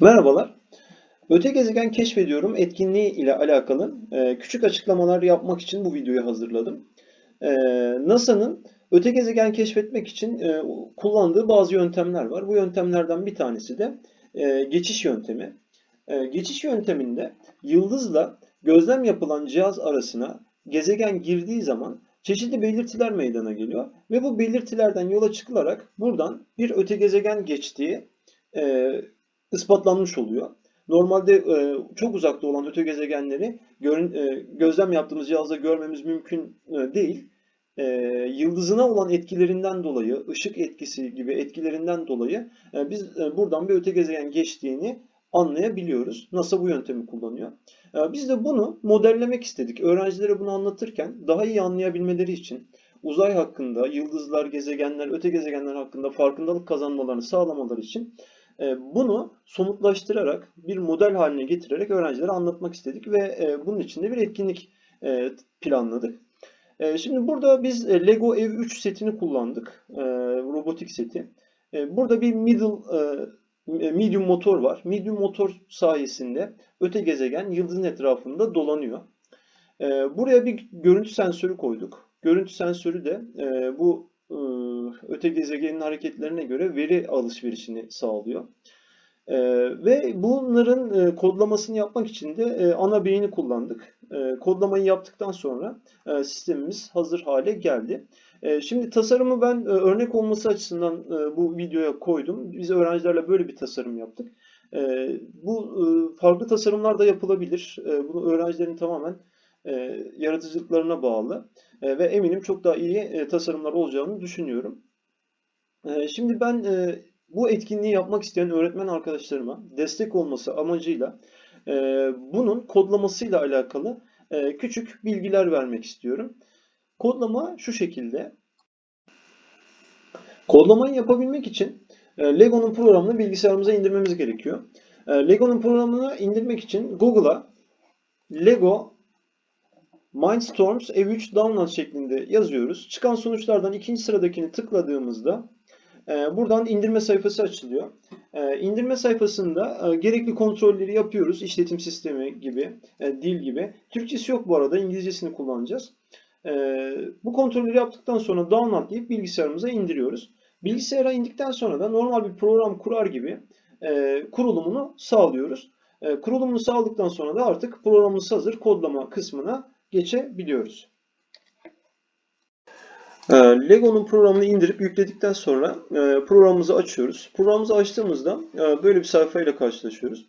Merhabalar. Öte gezegen keşfediyorum etkinliği ile alakalı e, küçük açıklamalar yapmak için bu videoyu hazırladım. E, NASA'nın öte gezegen keşfetmek için e, kullandığı bazı yöntemler var. Bu yöntemlerden bir tanesi de geçiş yöntemi. Geçiş yönteminde yıldızla gözlem yapılan cihaz arasına gezegen girdiği zaman çeşitli belirtiler meydana geliyor ve bu belirtilerden yola çıkılarak buradan bir öte gezegen geçtiği e, ispatlanmış oluyor. Normalde e, çok uzakta olan öte gezegenleri görün, e, gözlem yaptığımız cihazda görmemiz mümkün e, değil. E, yıldızına olan etkilerinden dolayı, ışık etkisi gibi etkilerinden dolayı e, biz e, buradan bir öte gezegen geçtiğini anlayabiliyoruz. NASA bu yöntemi kullanıyor. E, biz de bunu modellemek istedik. Öğrencilere bunu anlatırken daha iyi anlayabilmeleri için uzay hakkında, yıldızlar, gezegenler, öte gezegenler hakkında farkındalık kazanmalarını sağlamaları için bunu somutlaştırarak bir model haline getirerek öğrencilere anlatmak istedik ve e, bunun için de bir etkinlik e, planladık. Şimdi burada biz Lego Ev 3 setini kullandık. Robotik seti. Burada bir middle medium motor var. Medium motor sayesinde öte gezegen yıldızın etrafında dolanıyor. Buraya bir görüntü sensörü koyduk. Görüntü sensörü de bu e, öte gezegenin hareketlerine göre veri alışverişini sağlıyor. E, ve bunların e, kodlamasını yapmak için de ana beyni kullandık. Kodlamayı yaptıktan sonra sistemimiz hazır hale geldi. Şimdi tasarımı ben örnek olması açısından bu videoya koydum. Biz öğrencilerle böyle bir tasarım yaptık. Bu farklı tasarımlar da yapılabilir. Bunu öğrencilerin tamamen yaratıcılıklarına bağlı. E, ve eminim çok daha iyi e, tasarımlar olacağını düşünüyorum. E, şimdi ben bu etkinliği yapmak isteyen öğretmen arkadaşlarıma destek olması amacıyla bunun kodlamasıyla alakalı küçük bilgiler vermek istiyorum. Kodlama şu şekilde. Kodlamayı yapabilmek için Lego'nun programını bilgisayarımıza indirmemiz gerekiyor. Lego'nun programını indirmek için Google'a Lego Mindstorms Ev3 Download şeklinde yazıyoruz. Çıkan sonuçlardan ikinci sıradakini tıkladığımızda e, buradan indirme sayfası açılıyor. E, indirme sayfasında e, gerekli kontrolleri yapıyoruz. İşletim sistemi gibi, dil gibi. Türkçesi yok bu arada. İngilizcesini kullanacağız. Bu kontrolleri yaptıktan sonra download deyip bilgisayarımıza indiriyoruz. Bilgisayara indikten sonra da normal bir program kurar gibi kurulumunu sağlıyoruz. Kurulumunu sağladıktan sonra da artık programımız hazır kodlama kısmına geçebiliyoruz. Ee, Lego'nun programını indirip yükledikten sonra e, programımızı açıyoruz. Programımızı açtığımızda e, böyle bir sayfayla karşılaşıyoruz.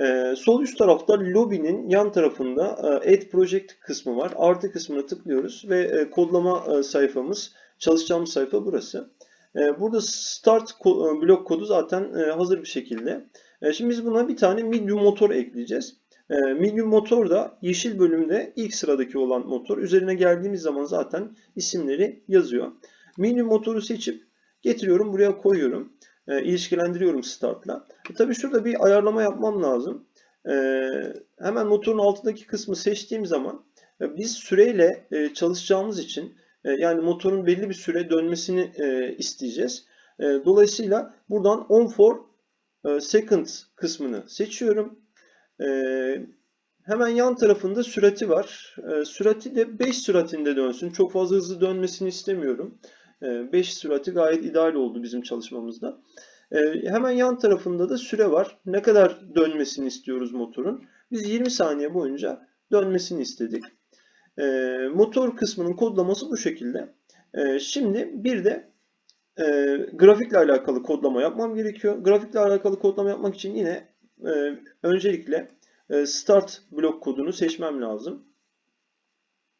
E, sol üst tarafta lobinin yan tarafında Add Project kısmı var. Artı kısmına tıklıyoruz ve kodlama sayfamız, çalışacağımız sayfa burası. Burada Start blok kodu zaten hazır bir şekilde. Şimdi biz buna bir tane medium motor ekleyeceğiz. E, medium motor da yeşil bölümde ilk sıradaki olan motor. Üzerine geldiğimiz zaman zaten isimleri yazıyor. Medium motoru seçip getiriyorum buraya koyuyorum. E, ilişkilendiriyorum startla. E, tabii şurada bir ayarlama yapmam lazım. E, hemen motorun altındaki kısmı seçtiğim zaman e, biz süreyle e, çalışacağımız için e, yani motorun belli bir süre dönmesini e, isteyeceğiz. E, dolayısıyla buradan on for e, second kısmını seçiyorum. Ee, hemen yan tarafında sürati var. Ee, sürati de 5 süratinde dönsün. Çok fazla hızlı dönmesini istemiyorum. Ee, 5 sürati gayet ideal oldu bizim çalışmamızda. Ee, hemen yan tarafında da süre var. Ne kadar dönmesini istiyoruz motorun. Biz 20 saniye boyunca dönmesini istedik. Ee, motor kısmının kodlaması bu şekilde. Ee, şimdi bir de e, grafikle alakalı kodlama yapmam gerekiyor. Grafikle alakalı kodlama yapmak için yine e, öncelikle e, start blok kodunu seçmem lazım.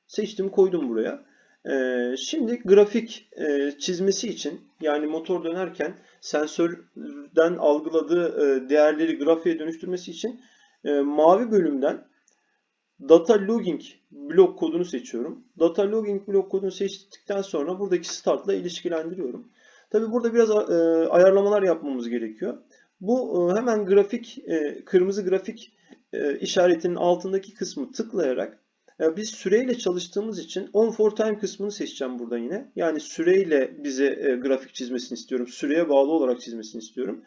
Seçtim koydum buraya. E, şimdi grafik e, çizmesi için yani motor dönerken sensörden algıladığı e, değerleri grafiğe dönüştürmesi için mavi bölümden data logging blok kodunu seçiyorum. Data logging blok kodunu seçtikten sonra buradaki startla ilişkilendiriyorum. Tabi burada biraz ayarlamalar yapmamız gerekiyor. Bu e, hemen grafik, e, kırmızı grafik e, işaretinin altındaki kısmı tıklayarak biz süreyle çalıştığımız için on for time kısmını seçeceğim burada yine. Yani süreyle bize grafik çizmesini istiyorum. Süreye bağlı olarak çizmesini istiyorum.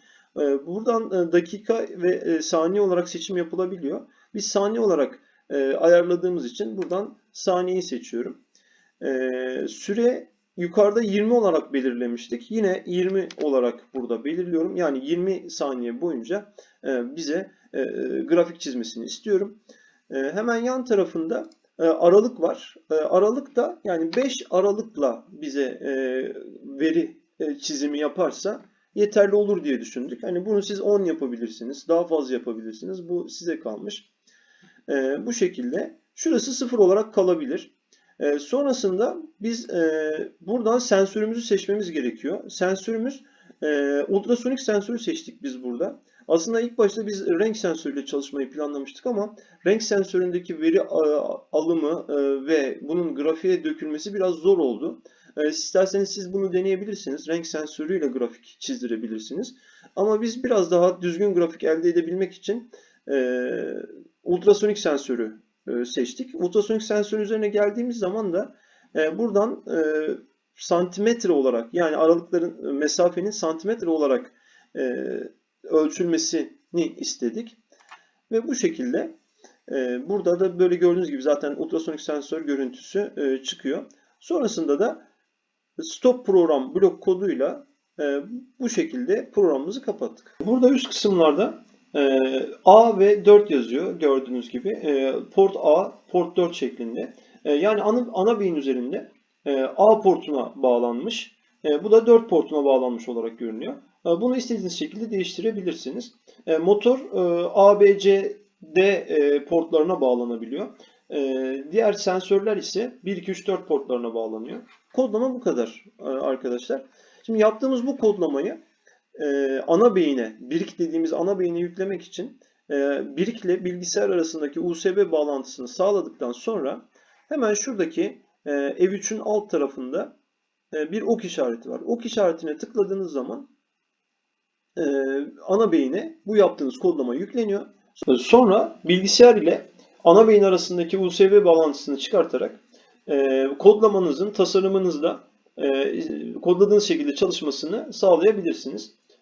Buradan dakika ve saniye olarak seçim yapılabiliyor. Biz saniye olarak ayarladığımız için buradan saniyeyi seçiyorum. Süre yukarıda 20 olarak belirlemiştik. Yine 20 olarak burada belirliyorum. Yani 20 saniye boyunca e, bize e, grafik çizmesini istiyorum. E, hemen yan tarafında aralık var. Aralık da yani 5 aralıkla bize veri çizimi yaparsa yeterli olur diye düşündük. Hani bunu siz 10 yapabilirsiniz, daha fazla yapabilirsiniz. Bu size kalmış. Bu şekilde şurası 0 olarak kalabilir. E, sonrasında biz e, buradan sensörümüzü seçmemiz gerekiyor. Sensörümüz e, ultrasonik sensörü seçtik biz burada. Aslında ilk başta biz renk sensörüyle çalışmayı planlamıştık ama renk sensöründeki veri alımı ve bunun grafiğe dökülmesi biraz zor oldu. İsterseniz siz bunu deneyebilirsiniz. Renk sensörüyle grafik çizdirebilirsiniz. Ama biz biraz daha düzgün grafik elde edebilmek için ultrasonik sensörü seçtik. Ultrasonik sensör üzerine geldiğimiz zaman da buradan santimetre olarak yani aralıkların mesafenin santimetre olarak ölçülmesini istedik. Ve bu şekilde e, burada da böyle gördüğünüz gibi zaten ultrasonik sensör görüntüsü e, çıkıyor. Sonrasında da stop program blok koduyla e, bu şekilde programımızı kapattık. Burada üst kısımlarda e, A ve 4 yazıyor gördüğünüz gibi. E, port A, port 4 şeklinde. E, yani ana, ana beyin üzerinde e, A portuna bağlanmış. E, bu da 4 portuna bağlanmış olarak görünüyor. E, bunu istediğiniz şekilde değiştirebilirsiniz. E, motor A, B, C, D portlarına bağlanabiliyor. Diğer sensörler ise 1, 2, 3, 4 portlarına bağlanıyor. Kodlama bu kadar arkadaşlar. Şimdi yaptığımız bu kodlamayı ana beyine, birik dediğimiz ana beyine yüklemek için birikle bilgisayar arasındaki USB bağlantısını sağladıktan sonra hemen şuradaki ev3'ün alt tarafında bir ok işareti var. Ok işaretine tıkladığınız zaman ana beyine bu yaptığınız kodlama yükleniyor. Sonra bilgisayar ile ana beyin arasındaki USB bağlantısını çıkartarak kodlamanızın tasarımınızda kodladığınız şekilde çalışmasını sağlayabilirsiniz.